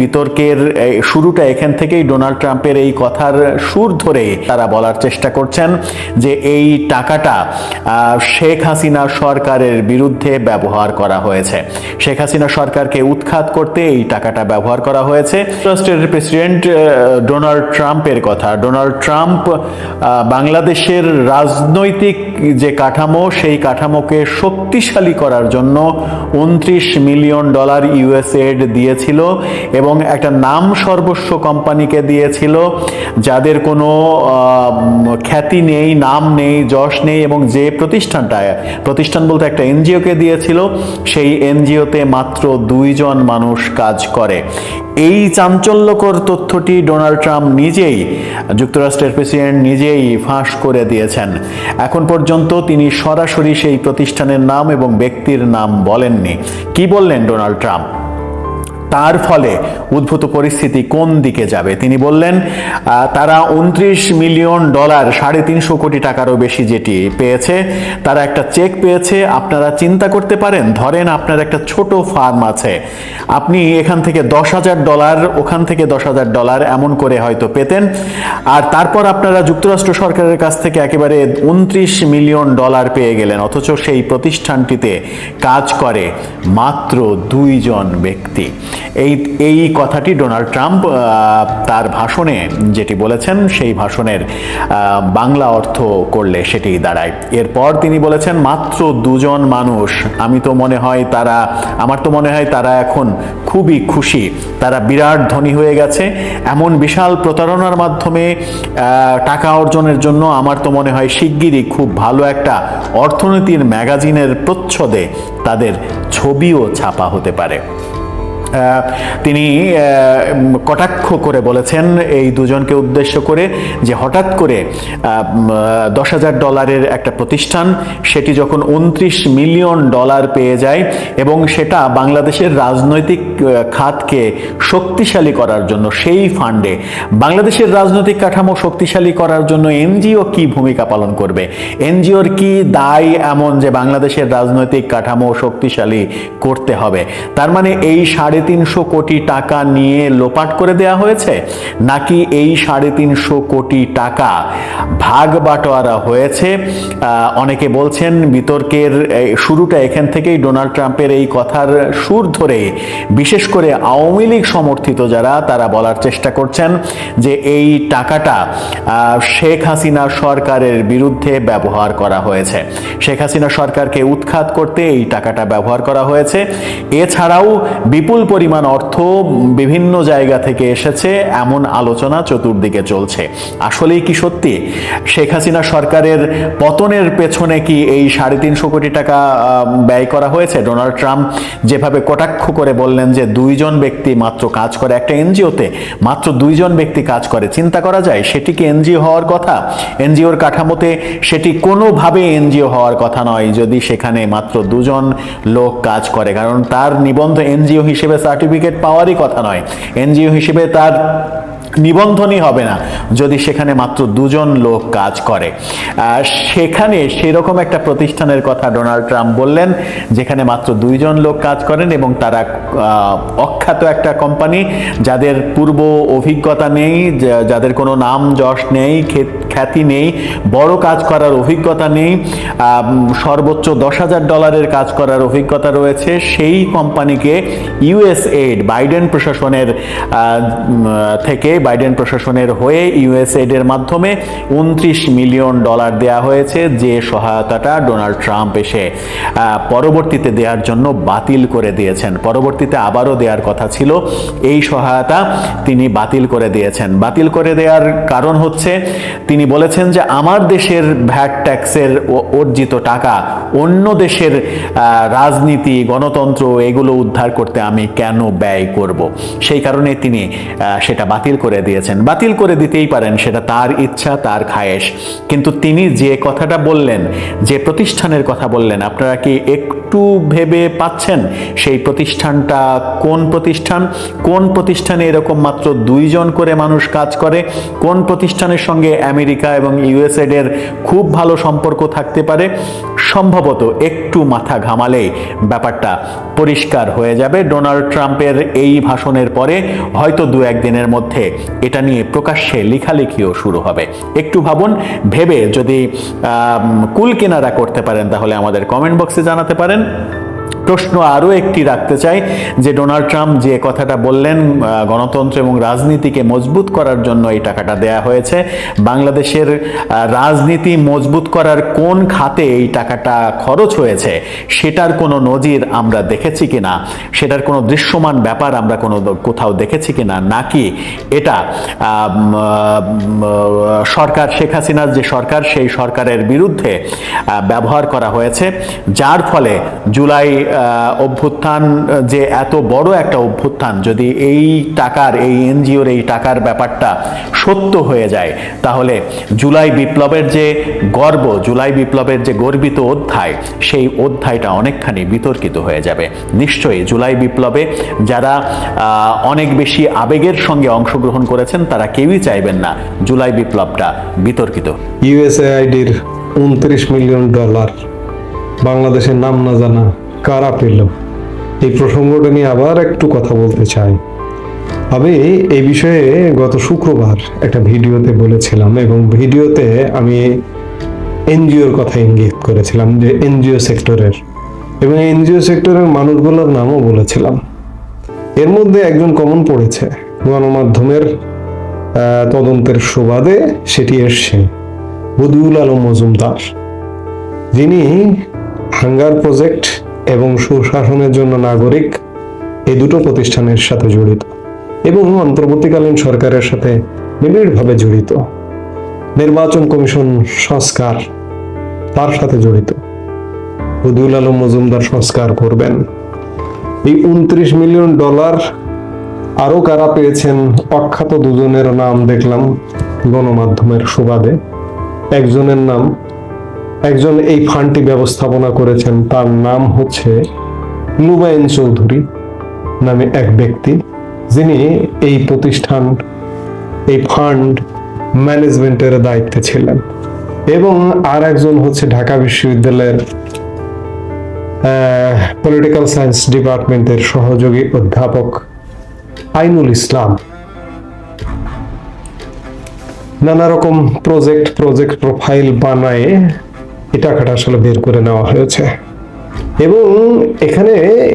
বিতর্কের শুরুটা এখান থেকেই ডোনাল্ড ট্রাম্পের এই কথার সুর ধরে তারা বলার চেষ্টা করছেন যে এই টাকাটা শেখ হাসিনা সরকারের বিরুদ্ধে ব্যবহার করা হয়েছে। শেখ হাসিনা সরকারকে উৎখাত করতে এই টাকাটা ব্যবহার করা হয়েছে। যুক্তরাষ্ট্রের প্রেসিডেন্ট ডোনাল্ড ট্রাম্পের কথা। ডোনাল্ড ট্রাম্প বাংলাদেশের রাজনৈতিক যে কাঠামো, সেই কাঠামোকে শক্তিশালী করার জন্য উনত্রিশ মিলিয়ন ডলার ইউএসএড দিয়েছিল এবং একটা নাম সর্বস্ব কোম্পানিকে দিয়েছিল, যাদের কোনো খ্যাতি নেই, নাম নেই, যশ নেই এবং যে প্রতিষ্ঠানটা প্রতিষ্ঠান বলতে একটা এনজিওকে দিয়েছিল, সেই এনজিওতে মাত্র দুইজন মানুষ কাজ করে। এই চাঞ্চল্যকর তথ্যটি ডোনাল্ড ট্রাম্প নিজেই, যুক্তরাষ্ট্রের প্রেসিডেন্ট নিজেই ফাঁস করে দিয়েছেন। এখন পর্যন্ত তিনি সরাসরি সেই প্রতিষ্ঠানের নাম এবং ব্যক্তির নাম বলেননি। কি বললেন ডোনাল্ড ট্রাম্প? তার ফলে উদ্ভূত পরিস্থিতি কোন দিকে যাবে? তিনি বললেন তারা উনত্রিশ মিলিয়ন ডলার, সাড়ে তিনশো কোটি টাকারও বেশি যেটি পেয়েছে, তারা একটা চেক পেয়েছে, আপনারা চিন্তা করতে পারেন, ধরেন আপনার একটা ছোট ফার্ম আছে, আপনি এখান থেকে দশ হাজার ডলার, ওখান থেকে দশ হাজার ডলার এমন করে হয়তো পেতেন, আর তারপর আপনারা যুক্তরাষ্ট্র সরকারের কাছ থেকে একেবারে উনত্রিশ মিলিয়ন ডলার পেয়ে গেলেন, অথচ সেই প্রতিষ্ঠানটিতে কাজ করে মাত্র দুইজন ব্যক্তি। এই এই কথাটি ডোনাল্ড ট্রাম্প তার ভাষণে যেটি বলেছেন, সেই ভাষণের বাংলা অর্থ করলে সেটি দাঁড়ায়। এরপর তিনি বলেছেন, মাত্র দুজন মানুষ। আমি তো মনে হয় তারা, আমার তো মনে হয় তারা এখন খুবই খুশি। তারা বিরাট ধনী হয়ে গেছে। এমন বিশাল প্রতারণার মাধ্যমে টাকা অর্জনের জন্য আমার তো মনে হয় শিগগিরই খুব ভালো একটা অর্থনীতির ম্যাগাজিনের প্রচ্ছদে তাদের ছবিও ছাপা হতে পারে। তিনি কটাক্ষ করে বলেছেন এই দুজনকে উদ্দেশ্য করে যে হঠাৎ করে দশ হাজার ডলারের একটা প্রতিষ্ঠান, সেটি যখন উনত্রিশ মিলিয়ন ডলার পেয়ে যায় এবং সেটা বাংলাদেশের রাজনৈতিক খাতকে শক্তিশালী করার জন্য, সেই ফান্ডে, বাংলাদেশের রাজনৈতিক কাঠামো শক্তিশালী করার জন্য এনজিও কি ভূমিকা পালন করবে? এনজিওর কি দায় এমন যে বাংলাদেশের রাজনৈতিক কাঠামো শক্তিশালী করতে হবে? তার মানে এই সাড়ে তিনশো কোটি টাকা নিয়ে লোপাট করে দেয়া হয়েছে? নাকি এই সাড়ে তিনশো কোটি টাকা ভাগ বাটোয়ারা হয়েছে? অনেকে বলছেন বিতর্কের শুরুটা এখান থেকেই ডোনাল্ড ট্রাম্পের এই কথার সুর ধরে। বিশেষ করে আওয়ামী লীগ সমর্থিত যারা, তারা বলার চেষ্টা করছেন যে এই টাকাটা শেখ হাসিনা সরকারের বিরুদ্ধে ব্যবহার করা হয়েছে। শেখ হাসিনা সরকারকে উৎখাত করতে এই টাকাটা ব্যবহার করা হয়েছে। এছাড়াও বিপুল পরিমাণ অর্থ বিভিন্ন জায়গা থেকে এসেছে, এমন আলোচনা চতুর্দিকে চলছে। আসলেই কি সত্যি? শেখ হাসিনা সরকারের পতনের পেছনে কি এই সাড়ে তিনশো কোটি টাকা ব্যয় করা হয়েছে? ডোনাল্ড ট্রাম্প যেভাবে কটাক্ষ করে বললেন যে দুইজন ব্যক্তি মাত্র কাজ করে, একটা এনজিওতে মাত্র দুইজন ব্যক্তি কাজ করে, চিন্তা করা যায় সেটি কি এনজিও হওয়ার কথা? এনজিওর কাঠামোতে সেটি কোনোভাবে এনজিও হওয়ার কথা নয়, যদি সেখানে মাত্র দুজন লোক কাজ করে, কারণ তার নিবন্ধ এনজিও হিসেবে সার্টিফিকেট পাওয়ারই কথা নয়। এনজিও হিসেবে তার নিবন্ধনই হবে না, যদি সেখানে মাত্র দুজন লোক কাজ করে। সেখানে সেরকম একটা প্রতিষ্ঠানের কথা ডোনাল্ড ট্রাম্প বললেন, যেখানে মাত্র দুইজন লোক কাজ করেন এবং তারা অখ্যাত একটা কোম্পানি, যাদের পূর্ব অভিজ্ঞতা নেই যাদের কোনো নাম যশ নেই, খ্যাতি নেই, বড় কাজ করার অভিজ্ঞতা নেই সর্বোচ্চ দশ হাজার ডলারের কাজ করার অভিজ্ঞতা রয়েছে, সেই কোম্পানিকে ইউএসএড, বাইডেন প্রশাসনের থেকে বাইডেন প্রশাসনের হয়ে ইউএসএড এর মাধ্যমে উনত্রিশ মিলিয়ন ডলার দেয়া হয়েছে যে সহায়তাটা ডোনাল্ড ট্রাম্প এসে পরবর্তীতে দেওয়ার জন্য বাতিল করে দিয়েছেন। পরবর্তীতে আবারও দেওয়ার কথা ছিল, এই সহায়তা তিনি বাতিল করে দিয়েছেন। বাতিল করে দেওয়ার কারণ হচ্ছে, তিনি বলেছেন যে আমার দেশের ভ্যাট ট্যাক্সের অর্জিত টাকা অন্য দেশের রাজনীতি, গণতন্ত্র, এগুলো উদ্ধার করতে আমি কেন ব্যয় করব? সেই কারণে তিনি সেটা বাতিল করে দিয়েছেন, বাতিল করে দিতেই পারেন, সেটা তার ইচ্ছা, তার খায়েশ। কিন্তু তিনি যে কথাটা বললেন, যে প্রতিষ্ঠানের কথা বললেন, আপনারা কি একটু ভেবে পাচ্ছেন সেই প্রতিষ্ঠানটা কোন প্রতিষ্ঠান? কোন প্রতিষ্ঠানে এরকম মাত্র দুইজন করে মানুষ কাজ করে? কোন প্রতিষ্ঠানের সঙ্গে আমেরিকা এবং ইউএসএড এর খুব ভালো সম্পর্ক থাকতে পারে? সম্ভবত একটু মাথা ঘামালেই ব্যাপারটা পরিষ্কার হয়ে যাবে। ডোনাল্ড ট্রাম্পের এই ভাষণের পরে হয়তো দু একদিনের মধ্যে এটা নিয়ে প্রকাশ্যে লেখালেখিও শুরু হবে। একটু ভাবুন, ভেবে যদি কুল কেনারা করতে পারেন তাহলে আমাদের কমেন্ট বক্সে জানাতে পারেন। প্রশ্ন আরও একটি রাখতে চাই, যে ডোনাল্ড ট্রাম্প যে কথাটা বললেন গণতন্ত্র এবং রাজনীতিকে মজবুত করার জন্য এই টাকাটা দেয়া হয়েছে। বাংলাদেশের রাজনীতি মজবুত করার কোন খাতে এই টাকাটা খরচ হয়েছে, সেটার কোনো নজির আমরা দেখেছি কি না সেটার কোনো দৃশ্যমান ব্যাপার আমরা কোনো কোথাও দেখেছি কি না নাকি এটা সরকার, শেখ হাসিনার যে সরকার, সেই সরকারের বিরুদ্ধে ব্যবহার করা হয়েছে, যার ফলে জুলাই অভ্যুত্থান যে এত বড় একটা অভ্যুত্থান, যদি এই টাকার, এই এনজিওর এই টাকার ব্যাপারটা সত্য হয়ে যায়, তাহলে জুলাই বিপ্লবের যে গর্ব, জুলাই বিপ্লবের যে গর্বিত অধ্যায়, সেই অধ্যায়টা অনেকখানি বিতর্কিত হয়ে যাবে। নিশ্চয়ই জুলাই বিপ্লবে যারা অনেক বেশি আবেগের সঙ্গে অংশগ্রহণ করেছেন, তারা কেউই চাইবেন না জুলাই বিপ্লবটা বিতর্কিত। ইউএসএআইডির উনত্রিশ মিলিয়ন ডলার, বাংলাদেশের নাম না জানা কারা পেল? এই প্রসঙ্গটা নিয়ে আবার একটু কথা বলতে চাই। আমি এই বিষয়ে গত শুক্রবার একটা ভিডিওতে বলেছিলাম এবং ভিডিওতে আমি এনজিওর কথা ইঙ্গিত করেছিলাম যে এনজিও সেক্টরের। এবং এনজিও সেক্টরের মানুষগুলোর নামও বলেছিলাম। এর মধ্যে একজন কমন পড়েছে। গণমাধ্যমের তদন্তের সুবাদে সেটি এসছে। বদিউল আলম মজুমদার। যিনি হাঙ্গার প্রজেক্ট এবং সুশাসনের জন্য নাগরিক এই দুটো প্রতিষ্ঠানের সাথে জড়িত এবং অন্তর্বর্তীকালীন সরকারের সাথে নিবিড়ভাবে জড়িত। নির্বাচন কমিশন সংস্কার তার সাথে জড়িত। বদিউল আলম মজুমদার সংস্কার করবেন। এই উনত্রিশ মিলিয়ন ডলার আরও কারা পেয়েছেন অখ্যাত দুজনের নাম দেখলাম গণমাধ্যমের সুবাদে। একজনের নাম একজন এই ফান্ডটি ব্যবস্থাপনা করেছেন, তার নাম হচ্ছে লুবাইন চৌধুরী নামে এক ব্যক্তি। যিনি এই প্রতিষ্ঠান, এই ফান্ড ম্যানেজমেন্টের দায়িত্বে ছিলেন। এবং আর একজন হচ্ছে ঢাকা বিশ্ববিদ্যালয়ের পলিটিক্যাল সায়েন্স ডিপার্টমেন্টের সহযোগী অধ্যাপক আইনুল ইসলাম। নানা রকম প্রজেক্ট প্রজেক্ট প্রোফাইল বানায় এই টাকাটা আসলে বের করে নেওয়া হয়েছে। এবং এখানে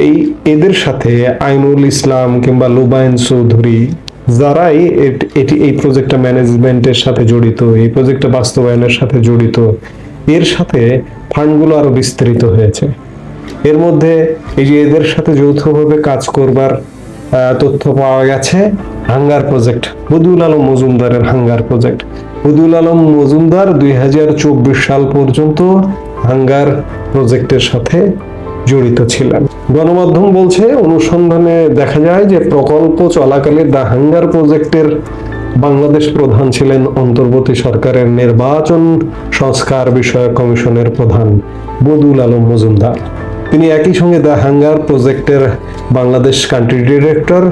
এই এদের সাথে আইনুল ইসলাম কিংবা লুবাইন চৌধুরী, যারাই এটি এই প্রজেক্টটা ম্যানেজমেন্টের সাথে জড়িত, এই প্রজেক্টটা বাস্তবায়নের সাথে জড়িত, এর সাথে ফান্ডগুলো আরও বিস্তৃত হয়েছে। এর মধ্যে এই যে এদের সাথে যৌথভাবে কাজ করবার তথ্য পাওয়া গেছে, হাঙ্গার প্রজেক্ট বদিউল আলম মজুমদারের হাঙ্গার প্রজেক্ট বদিউল আলম মজুমদার দুই সাল পর্যন্ত হাঙ্গার প্রজেক্টের সাথে জড়িত ছিলেন। গণমাধ্যম বলছে, অনুসন্ধানে দেখা যায় যে প্রকল্প চলাকালে দ্য হাঙ্গার প্রজেক্টের বাংলাদেশ প্রধান ছিলেন অন্তর্বর্তী সরকারের নির্বাচন সংস্কার বিষয়ক কমিশনের প্রধান বদুল আলম মজুমদার। তিনি একই সঙ্গে দ্য হাঙ্গার প্রজেক্টের বাংলাদেশ কান্ট্রি ডিরেক্টর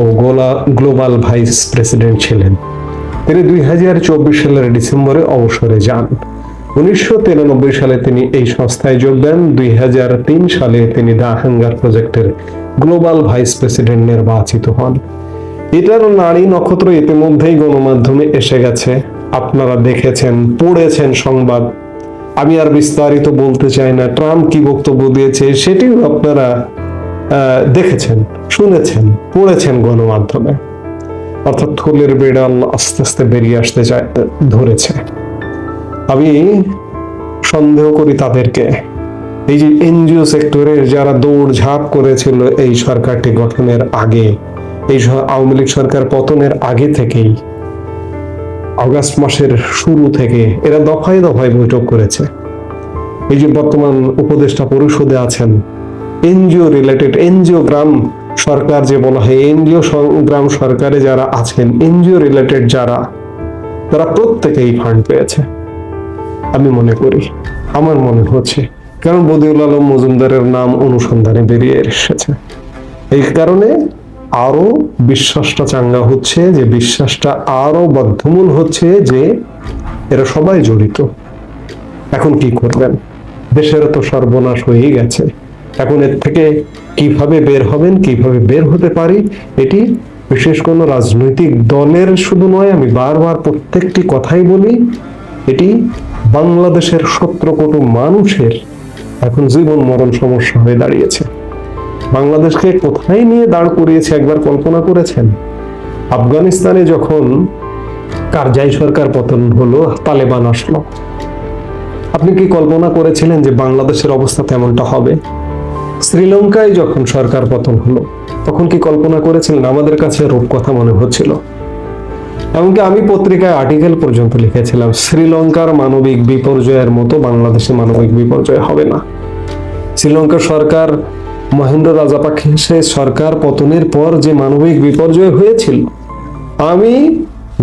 ও গোলা গ্লোবাল ভাইস প্রেসিডেন্ট ছিলেন। তিনি দুই হাজার চব্বিশ সালের ডিসেম্বরে অবসরে যান। উনিশশো তিরানব্বই সালে তিনি এই সংস্থায় যোগ দেন। দুই হাজার তিন সালে তিনি দ্য হাঙ্গার প্রজেক্টের গ্লোবাল ভাইস প্রেসিডেন্ট নির্বাচিত হন। এটার নারী নক্ষত্র ইতিমধ্যেই গণমাধ্যমে এসে গেছে। আপনারা দেখেছেন, পড়েছেন সংবাদ। আমি আর বিস্তারিত বলতে চাই না। ট্রাম্প কি বক্তব্য দিয়েছে সেটিও আপনারা দেখেছেন, শুনেছেন, পড়েছেন গণমাধ্যমে। অর্থাৎ থলের বেড়াল আস্তে আস্তে বেরিয়ে আসতে চায়, ধরেছে। আমি সন্দেহ করি তাদেরকে। এই যে এনজিও সেক্টরের যারা দৌড়ঝাঁপ করেছিল এই সরকারটি গঠনের আগে, এই আওয়ামী লীগ সরকার পতনের আগে থেকেই, আগস্ট মাসের শুরু থেকে এরা দফায় দফায় বৈঠক করেছে। এই যে বর্তমান উপদেষ্টা পরিষদে আছেন, এনজিও রিলেটেড এনজিও গ্রাম সরকার যে বলা হয়, এনজিও গ্রাম সরকারে যারা আছেন, এনজিও রিলেটেড যারা, তারা প্রত্যেকেই ফান্ড পেয়েছে। আমি মনে করি, আমার মনে হচ্ছে, কারণ বদিউল আলম মজুমদারের নাম অনুসন্ধানে বেরিয়ে এসেছে। এই কারণে আরও বিশ্বাসটা চাঙ্গা হচ্ছে, যে বিশ্বাসটা আরও বদ্ধমূল হচ্ছে, যে এরা সবাই জড়িত। এখন কি করবেন? দেশের তো সর্বনাশ হয়েই গেছে। এখন এর থেকে কীভাবে বের হবেন, কীভাবে বের হতে পারি, এটি বিশেষ কোনো রাজনৈতিক দলের শুধু নয়, আমি বারবার প্রত্যেকটি কথাই বলি, এটি বাংলাদেশের সতেরো কোটি মানুষের এখন জীবন মরণ সমস্যা হয়ে দাঁড়িয়েছে। বাংলাদেশকে কোথায় নিয়ে দাঁড় করিয়েছে একবার কল্পনা করেছেন? আফগানিস্তানে যখন কারজাই সরকার পতন হলো, তালেবান আসলো। আপনি কি কল্পনা করেছিলেন যে বাংলাদেশের অবস্থা তেমনটা হবে? শ্রীলঙ্কায় যখন সরকার পতন হলো, তখন কি কল্পনা করেছিলেন আমাদের কাছে রূপকথা মনে হচ্ছিল? এমনকি আমি পত্রিকায় আর্টিকেল পর্যন্ত লিখেছিলাম, শ্রীলঙ্কার মানবিক বিপর্যয়ের মতো বাংলাদেশে মানবিক বিপর্যয় হবে না। শ্রীলঙ্কার সরকার, মহেন্দ্র রাজাপাক্ষে সরকার পতনের পর যে মানবিক বিপর্যয় হয়েছিল, আমি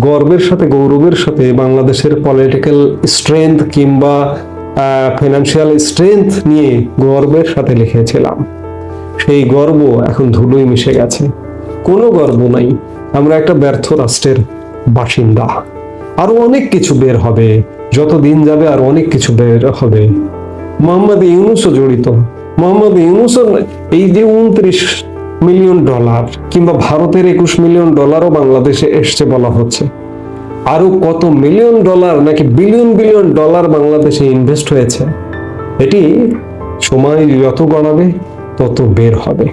গর্বের সাথে, গৌরবের সাথে বাংলাদেশের পলিটিক্যাল স্ট্রেংথ কিংবা ফিনান্সিয়াল স্ট্রেংথ নিয়ে গর্বের সাথে লিখেছিলাম। সেই গর্ব এখন ধুলোয় মিশে গেছে। কোনো গর্ব নাই। আমরা একটা ব্যর্থ রাষ্ট্রের বাসিন্দা। আরও অনেক কিছু বের হবে। যত দিন যাবে আর অনেক কিছু বের হবে। মোহাম্মদ ইউনুসও জড়িত। মোহাম্মদ ইউনুসও এই যে উনত্রিশ মিলিয়ন ডলার কিংবা ভারতের একুশ মিলিয়ন ডলারও বাংলাদেশে এসছে বলা হচ্ছে। আরও কত মিলিয়ন ডলার নাকি বিলিয়ন বিলিয়ন ডলার বাংলাদেশে ইনভেস্ট হয়েছে? এটি সময় যত গড়াবে, তত বের হবে।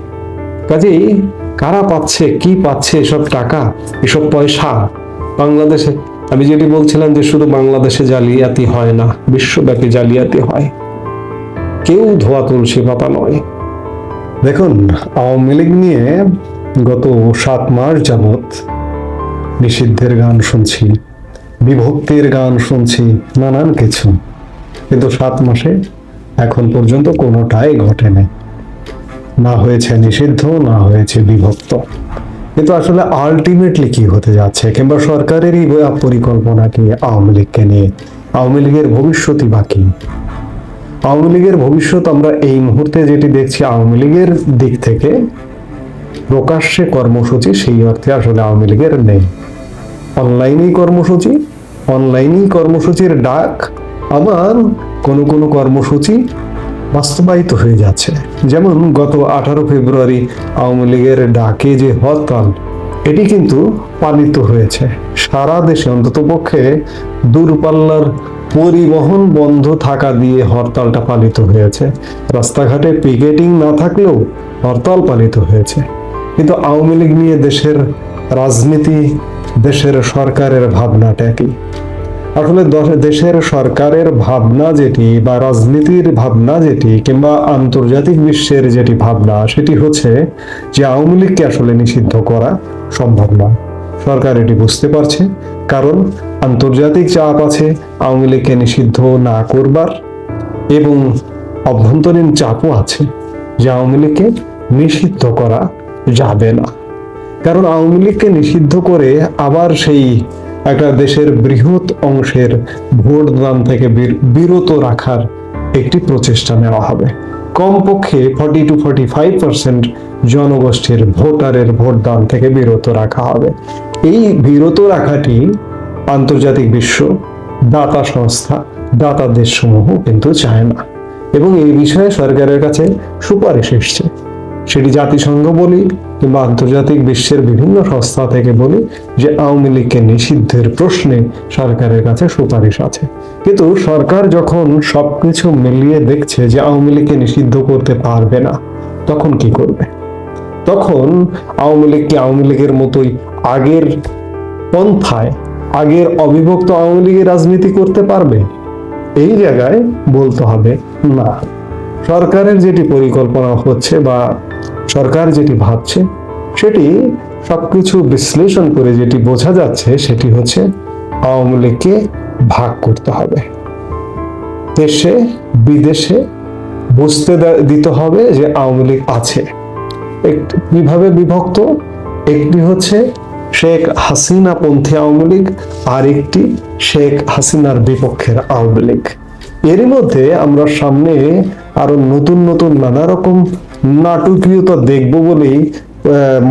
কাজেই কারা পাচ্ছে, কি পাচ্ছে এসব টাকা, এসব পয়সা? বাংলাদেশে, আমি যেটি বলছিলাম যে শুধু বাংলাদেশে জালিয়াতি হয় না, বিশ্বব্যাপী জালিয়াতি হয়। কেউ ধোয়া তুলসী পাতা নয়। দেখুন, আওয়ামী লীগ নিয়ে গত সাত মাস যাবত নিষিদ্ধের গান শুনছি, বিভক্তির গান শুনছি, নানান কিছু। কিন্তু সাত মাসে এখন পর্যন্ত কোনোটাই ঘটে নাই। না হয়েছে নিষিদ্ধ, না হয়েছে বিভক্ত। কিন্তু আসলে আলটিমেটলি কি হতে যাচ্ছে? কিংবা সরকারেরই পরিকল্পনা কি আওয়ামী লীগকে নিয়ে? আওয়ামী লীগের ভবিষ্যৎই বাকি আওয়ামী লীগের ভবিষ্যৎ আমরা এই মুহূর্তে যেটি দেখছি, আওয়ামী লীগের দিক থেকে প্রকাশ্যে কর্মসূচি, সেই অর্থে আসলে আওয়ামী লীগের নেই। অনলাইনেই কর্মসূচি, অনলাইনেই কর্মসূচির ডাক, আবার কোনো কোনো কর্মসূচি বাস্তবায়িত হয়ে যাচ্ছে। যেমন গত আঠারো ফেব্রুয়ারি আওয়ামী লীগের ডাকে যে হরতাল, এটি কিন্তু পালিত হয়েছে। সারা দেশে অন্ততপক্ষে দূরপাল্লার পরিবহন বন্ধ থাকা দিয়ে হরতালটা পালিত হয়েছে। রাস্তাঘাটে পিকেটিং না থাকলেও হরতাল পালিত হয়েছে। কিন্তু আওয়ামী লীগ নিয়ে দেশের রাজনীতি, দেশের সরকারের ভাবনাটা কি? আসলে দেশের সরকারের ভাবনা যেটি বা রাজনীতির ভাবনা যেটি কিংবা আন্তর্জাতিক বিশ্বের যেটি ভাবনা, সেটি হচ্ছে যে আওয়ামী লীগকে আসলে নিষিদ্ধ করা সম্ভব নয় সরকার এটি বুঝতে পারছে, কারণ আন্তর্জাতিক চাপ আছে আওয়ামী লীগকে নিষিদ্ধ না করবার, এবং অভ্যন্তরীণ চাপও আছে যে আওয়ামী লীগকে নিষিদ্ধ করা যাবে না। কারণ আওয়ামী লীগকে নিষিদ্ধ করে আবার সেই একটা দেশের বৃহৎ অংশের ভোট দান থেকে বিরত রাখার একটি প্রচেষ্টা নেওয়া হবে। কমপক্ষে forty to forty five percent জনগোষ্ঠীর ভোটারের ভোট দান থেকে বিরত রাখা হবে। এই বিরত রাখাটি আন্তর্জাতিক বিশ্ব, দাতা সংস্থা, দাতা দেশসমূহ কিন্তু চায় না। এবং এই বিষয়ে সরকারের কাছে সুপারিশ এসছে। সেটি জাতিসংঘ বলি কিংবা আন্তর্জাতিক বিশ্বের বিভিন্ন সংস্থা থেকে বলি যে আওয়ামী লীগকে নিষিদ্ধের প্রশ্নে সরকারের কাছে সুপারিশ আছে। কিন্তু সরকার যখন সবকিছু মিলিয়ে দেখছে যে আওয়ামী লীগকে নিষিদ্ধ করতে পারবে না, তখন কি করবে? তখন আওয়ামী লীগকে আওয়ামী লীগের মতোই আগের পন্থায়, আগের অবিভক্ত আওয়ামী লীগের রাজনীতি করতে পারবে? এই জায়গায় বলতে হবে না। সরকারের যেটি পরিকল্পনা হচ্ছে বা সরকার যেটি ভাবছে, সেটি সবকিছু বিশ্লেষণ করে যেটি বোঝা যাচ্ছে, সেটি হচ্ছে আওয়ামী লীগকে ভাগ করতে হবে। দেশে, বিদেশে বুঝতে দিতে হবে যে আওয়ামী লীগ আছে। কীভাবে বিভক্ত? একটি হচ্ছে শেখ হাসিনা পন্থী আওয়ামী লীগ, আর একটি শেখ হাসিনার বিপক্ষের আওয়ামী লীগ। এরই মধ্যে আমরা সামনে আরও নতুন নতুন নানা রকম নাটকীয়তা দেখব বলেই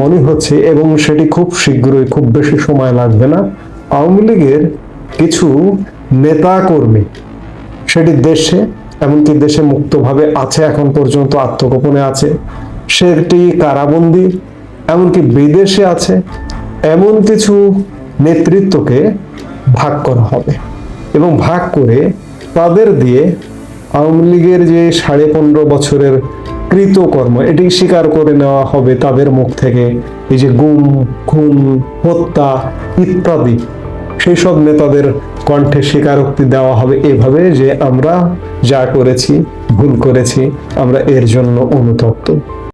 মনে হচ্ছে এবং সেটি খুব শীঘ্রই, খুব বেশি সময় লাগবে না। আওয়ামী লীগের কিছু নেতা কর্মী সেটি দেশে, এমনকি দেশে মুক্তভাবে আছে, এখন পর্যন্ত আত্মগোপনে আছে। সেটি কারাবন্দী, এমনকি বিদেশে আছে। এমন কিছু নেতৃত্বকে ভাগ করা হবে এবং ভাগ করে তাদের দিয়ে আওয়ামী লীগের যে সাড়ে পনেরো বছরের কৃতকর্ম, এটি স্বীকার করে নেওয়া হবে তাদের মুখ থেকে। এই যে গুম, খুন, হত্যা ইত্যাদি সেই সব নেতাদের কণ্ঠে স্বীকারোক্তি দেওয়া হবে এভাবে যে আমরা যা করেছি, ভুল করেছি, আমরা এর জন্য অনুতপ্ত।